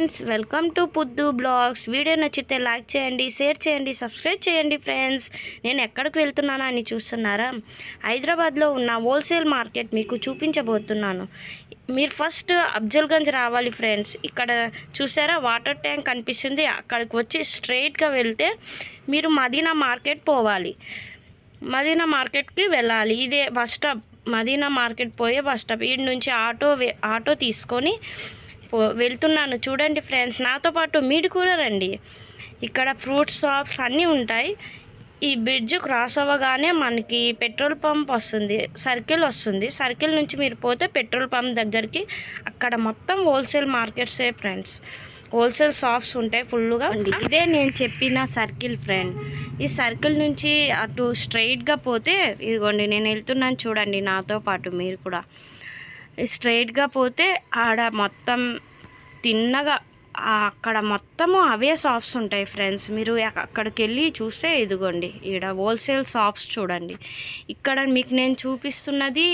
Friends welcome to Puddu blogs. Video నచ్చితే like చేయండి share చేయండి సబ్స్క్రైబ్ చేయండి ఫ్రెండ్స్. నేను ఎక్కడికి వెళ్తున్నానా అని చూస్తున్నారా? హైదరాబాద్లో ఉన్న హోల్సేల్ మార్కెట్ మీకు చూపించబోతున్నాను. మీరు ఫస్ట్ అఫ్జల్గంజ్ రావాలి ఫ్రెండ్స్. ఇక్కడ చూసారా? వాటర్ ట్యాంక్ కనిపిస్తుంది. అక్కడికి వచ్చి స్ట్రైట్గా వెళ్తే మీరు మదీనా మార్కెట్ పోవాలి. మదీనా మార్కెట్కి వెళ్ళాలి. ఇదే బస్ స్టాప్. మదీనా మార్కెట్ పోయే బస్ స్టాప్. ఈడ నుంచి ఆటో వే- ఆటో తీసుకొని వెళ్తున్నాను. చూడండి ఫ్రెండ్స్ నాతో పాటు మీరు కూడా రండి. ఇక్కడ ఫ్రూట్ షాప్స్ అన్నీ ఉంటాయి. ఈ బ్రిడ్జ్ క్రాస్ అవ్వగానే మనకి పెట్రోల్ పంప్ వస్తుంది సర్కిల్ వస్తుంది. సర్కిల్ నుంచి మీరు పోతే పెట్రోల్ పంప్ దగ్గరికి. అక్కడ మొత్తం హోల్సేల్ మార్కెట్సే ఫ్రెండ్స్. హోల్సేల్ షాప్స్ ఉంటాయి ఫుల్గా ఉంది ఇదే నేను చెప్పిన సర్కిల్ ఫ్రెండ్. ఈ సర్కిల్ నుంచి అటు స్ట్రైట్గా పోతే ఇదిగోండి నేను వెళ్తున్నాను చూడండి నాతో పాటు మీరు కూడా. స్ట్రైట్గా పోతే ఆడ మొత్తం తిన్నగా అక్కడ మొత్తము అవే షాప్స్ ఉంటాయి ఫ్రెండ్స్. మీరు అక్కడికి వెళ్ళి చూస్తే ఇదిగోండి ఈడ హోల్సేల్ షాప్స్ చూడండి. ఇక్కడ మీకు నేను చూపిస్తున్నది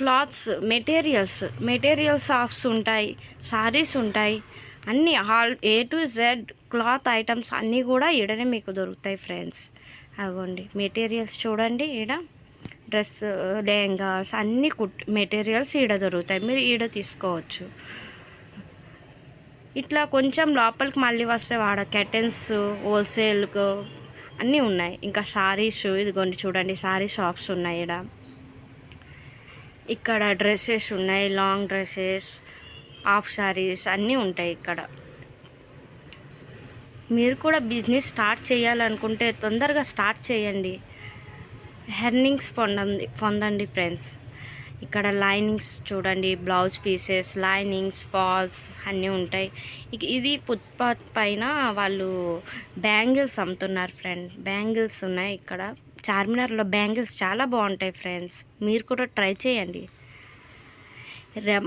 క్లాత్స్ మెటీరియల్స్ మెటీరియల్ షాప్స్ ఉంటాయి శారీస్ ఉంటాయి అన్నీ all A to Z cloth items అన్నీ కూడా ఈడనే మీకు దొరుకుతాయి ఫ్రెండ్స్. అవ్వండి మెటీరియల్స్ చూడండి ఈడ. డ్రెస్ లెహంగాస్ అన్నీ కుట్ మెటీరియల్స్ ఈడ దొరుకుతాయి. మీరు ఈడ తీసుకోవచ్చు. ఇట్లా కొంచెం లోపలికి మళ్ళీ వస్తే వాడ కెటన్స్ హోల్సేల్కు అన్నీ ఉన్నాయి. ఇంకా శారీస్ ఇదిగోండి చూడండి శారీ షాప్స్ ఉన్నాయి ఈడ. ఇక్కడ డ్రెస్సెస్ ఉన్నాయి లాంగ్ డ్రెస్సెస్ హాఫ్ శారీస్ అన్నీ ఉంటాయి ఇక్కడ. మీరు కూడా బిజినెస్ స్టార్ట్ చేయాలనుకుంటే తొందరగా స్టార్ట్ చేయండి. హెర్నింగ్స్ పొందండి పొందండి ఫ్రెండ్స్ ఇక్కడ లైనింగ్స్ చూడండి బ్లౌజ్ పీసెస్ లైనింగ్స్ ఫాల్స్ అన్నీ ఉంటాయి. ఇది ఫుట్పాత్ పైన వాళ్ళు బ్యాంగిల్స్ అమ్ముతున్నారు ఫ్రెండ్ బ్యాంగిల్స్ ఉన్నాయి ఇక్కడ. చార్మినార్లో బ్యాంగిల్స్ చాలా బాగుంటాయి ఫ్రెండ్స్ మీరు కూడా ట్రై చేయండి.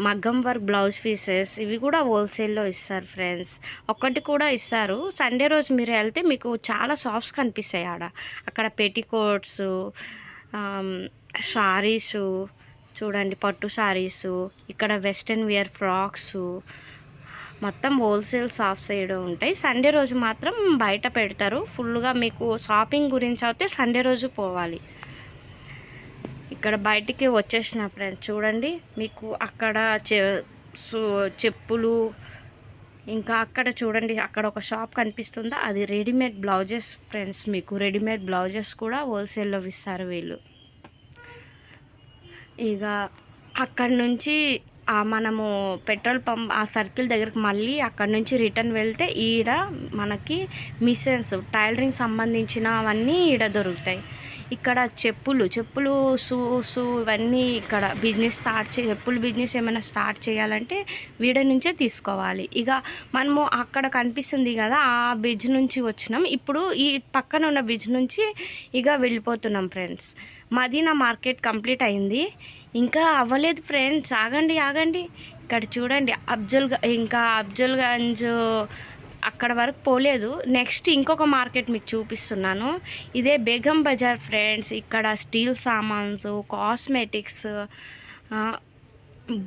మగ్గం వర్క్ బ్లౌజ్ పీసెస్ ఇవి కూడా హోల్సేల్లో ఇస్తారు ఫ్రెండ్స్. ఒక్కటి కూడా ఇస్తారు. సండే రోజు మీరు వెళ్తే మీకు చాలా షాప్స్ కనిపిస్తాయి ఆడ. అక్కడ పెట్టికోట్స్ శారీస్ చూడండి పట్టు శారీస్ ఇక్కడ వెస్ట్రన్ వేర్ ఫ్రాక్స్ మొత్తం హోల్సేల్ షాప్స్ ఏడో ఉంటాయి. సండే రోజు మాత్రం బయట పెడతారు. ఫుల్గా మీకు షాపింగ్ గురించి అయితే సండే రోజు పోవాలి. ఇక్కడ బయటికి వచ్చేసిన ఫ్రెండ్స్ చూడండి. మీకు అక్కడ చె చెప్పులు ఇంకా అక్కడ చూడండి అక్కడ ఒక షాప్ కనిపిస్తుందా? అది రెడీమేడ్ బ్లౌజెస్ ఫ్రెండ్స్ మీకు. రెడీమేడ్ బ్లౌజెస్ కూడా హోల్సేల్లో ఇస్తారు వీళ్ళు. ఇక అక్కడ నుంచి మనము పెట్రోల్ పంప్ ఆ సర్కిల్ దగ్గరికి మళ్ళీ అక్కడ నుంచి రిటర్న్ వెళ్తే ఈడ మనకి మిషన్స్ టైలరింగ్ సంబంధించినవన్నీ ఈడ దొరుకుతాయి. ఇక్కడ చెప్పులు చెప్పులు షూస్ ఇవన్నీ ఇక్కడ బిజినెస్ స్టార్ట్ చే చెప్పులు బిజినెస్ ఏమైనా స్టార్ట్ చేయాలంటే వీడ నుంచే తీసుకోవాలి. ఇక మనము అక్కడ కనిపిస్తుంది కదా ఆ బ్రిడ్జ్ నుంచి వచ్చినాం. ఇప్పుడు ఈ పక్కన ఉన్న బ్రిడ్జ్ నుంచి ఇక వెళ్ళిపోతున్నాం ఫ్రెండ్స్ మదీనా మార్కెట్ కంప్లీట్ అయింది. ఇంకా అవ్వలేదు ఫ్రెండ్స్ ఆగండి ఆగండి. ఇక్కడ చూడండి అబ్జల్ ఇంకా అబ్జల్గంజ్ అక్కడ వరకు పోలేదు. నెక్స్ట్ ఇంకొక మార్కెట్ మీకు చూపిస్తున్నాను. ఇదే బేగం బజార్ ఫ్రెండ్స్. ఇక్కడ స్టీల్ సామాన్స్ కాస్మెటిక్స్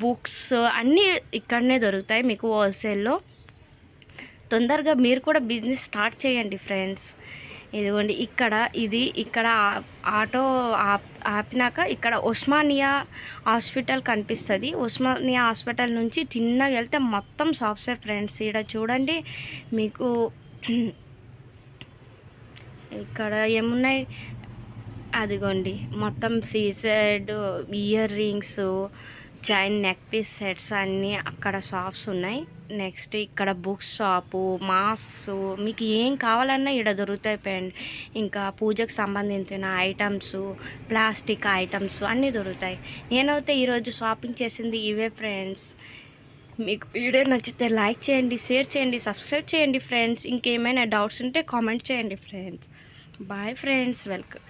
బుక్స్ అన్నీ ఇక్కడనే దొరుకుతాయి మీకు హోల్సేల్లో. తొందరగా మీరు కూడా బిజినెస్ స్టార్ట్ చేయండి ఫ్రెండ్స్. ఇదిగోండి ఇక్కడ ఇది ఇక్కడ ఆటో ఆపినాక ఇక్కడ ఉస్మానియా హాస్పిటల్ కనిపిస్తుంది. ఉస్మానియా హాస్పిటల్ నుంచి తిన్నగా వెళ్తే మొత్తం సాఫ్ట్వేర్ ఫ్రెండ్స్. ఇక్కడ చూడండి మీకు ఇక్కడ ఏమున్నాయి? అదిగోండి మొత్తం సీసెడ్ ear rings chain neck piece sets అన్నీ అక్కడ షాప్స్ ఉన్నాయి. నెక్స్ట్ ఇక్కడ బుక్స్ షాపు మాస్ మీకు ఏం కావాలన్నా ఇక్కడ దొరుకుతాయి పెండ్ ఇంకా పూజకు సంబంధించిన ఐటమ్స్ ప్లాస్టిక్ ఐటమ్స్ అన్నీ దొరుకుతాయి. నేనైతే ఈరోజు షాపింగ్ చేసింది ఇవే ఫ్రెండ్స్. మీకు వీడియో నచ్చితే లైక్ చేయండి షేర్ చేయండి సబ్స్క్రైబ్ చేయండి ఫ్రెండ్స్. ఇంకేమైనా డౌట్స్ ఉంటే కామెంట్ చేయండి ఫ్రెండ్స్. Bye friends welcome.